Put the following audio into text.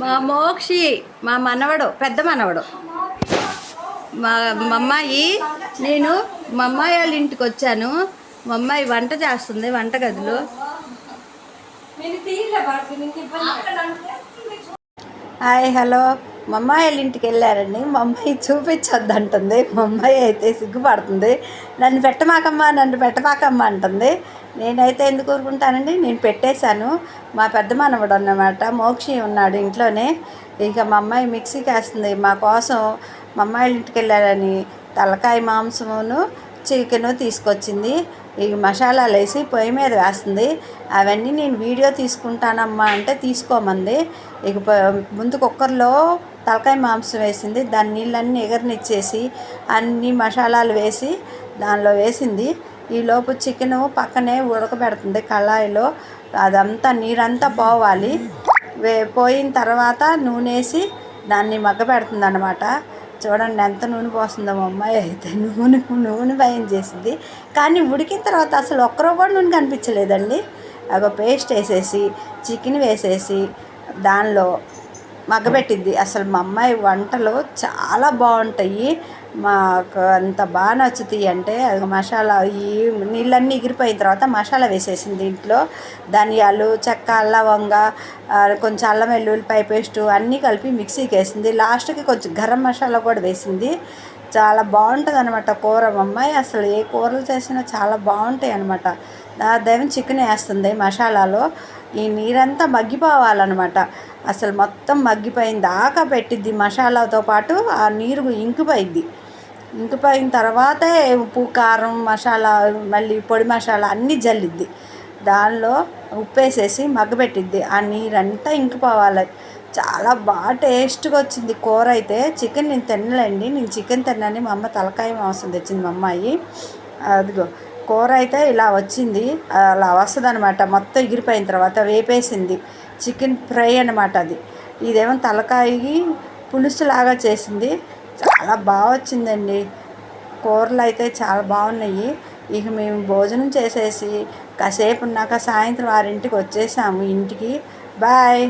మా మోక్షి మా మనవడు పెద్ద మనవడు. మా మా అమ్మాయి నేను మా అమ్మాయి వాళ్ళ ఇంటికి వచ్చాను. మా అమ్మాయి వంట చేస్తుంది వంట గదిలో హాయ్ హలో. మా అమ్మాయి వాళ్ళ ఇంటికి వెళ్ళారండి మా అమ్మాయి చూపించొద్దంటుంది. మా అమ్మాయి అయితే సిగ్గుపడుతుంది. నన్ను పెట్టమాకమ్మా నన్ను పెట్టమాకమ్మా అంటుంది. నేనైతే ఎందుకు ఊరుకుంటానండి? నేను పెట్టేశాను. మా పెద్ద మనవడు అన్నమాట మోక్షి ఉన్నాడు ఇంట్లోనే. ఇక మా అమ్మాయి మిక్సీకి వేస్తుంది మా కోసం మా అమ్మాయిల ఇంటికి వెళ్ళారని తలకాయ మాంసమును చికెను తీసుకొచ్చింది. ఈ మసాలాలు వేసి పొయ్యి మీద వేస్తుంది. అవన్నీ నేను వీడియో తీసుకుంటానమ్మా అంటే తీసుకోమంది. ఇక ముందు కుక్కర్లో తలకాయ మాంసం వేసింది. దాని నీళ్ళన్నీ ఎగరనిచ్చేసి అన్ని మసాలాలు వేసి దానిలో వేసింది. ఈ లోపు చికెను పక్కనే ఉడకబెడుతుంది కళాయిలో. అదంతా నీరంతా పోవాలి. వే పోయిన తర్వాత నూనె వేసి దాన్ని మగ్గబెడుతుంది అనమాట చూడండి ఎంత నూనె పోస్తుందో మా అమ్మాయి అయితే నూనె నూనె భయం చేసింది. కానీ ఉడికిన తర్వాత అసలు ఒక్కరో కూడా నూనె కనిపించలేదండి. ఒక పేస్ట్ వేసేసి చికెన్ వేసేసి దానిలో మగ్గబెట్టిద్ది అసలు మా అమ్మాయి వంటలు చాలా బాగుంటాయి. మాకు అంత బాగా నచ్చుతాయి అంటే అది మసాలా ఈ నీళ్ళన్నీ ఎగిరిపోయిన తర్వాత మసాలా వేసేసింది దీంట్లో ధనియాలు చెక్క అల్లవంగ కొంచెం అల్లం వెల్లుల్లిపాయ పేస్టు అన్నీ కలిపి మిక్సీకి వేసింది. లాస్ట్కి కొంచెం గరం మసాలా కూడా వేసింది. చాలా బాగుంటుంది అనమాట కూర అమ్మాయి అసలు ఏ కూరలు చేసినా చాలా బాగుంటాయి అనమాట దైవం చికెన్ వేస్తుంది మసాలాలో. ఈ నీరంతా మగ్గిపోవాలన్నమాట. అసలు మొత్తం మగ్గిపోయిన దాకా పెట్టిద్ది మసాలాతో పాటు ఆ నీరు ఇంకిపోయిద్ది. ఇంకిపోయిన తర్వాతే ఉప్పు కారం మసాలా మళ్ళీ పొడి మసాలా అన్నీ జల్లిద్ది. దానిలో ఉప్పు వేసేసి మగ్గబెట్టిద్ది. ఆ నీరంతా ఇంకిపోవాలి. చాలా బాగా టేస్ట్గా వచ్చింది కూర అయితే. చికెన్ నేను తినలేండి. నేను చికెన్ తిన్నాను. మా అమ్మ తలకాయ మాంసం తెచ్చింది మా అమ్మాయి. అదిగో కూర అయితే ఇలా వచ్చింది. అలా వస్తుంది అనమాట మొత్తం ఎగిరిపోయిన తర్వాత వేపేసింది. చికెన్ ఫ్రై అనమాట అది. ఇదేమో తలకాయ పులుసులాగా చేసింది. చాలా బాగా వచ్చిందండి. కూరలు అయితే చాలా బాగున్నాయి. ఇక మేము భోజనం చేసేసి కాసేపు ఉన్నాక సాయంత్రం ఆరింటికి వచ్చేసాము ఇంటికి. బాయ్.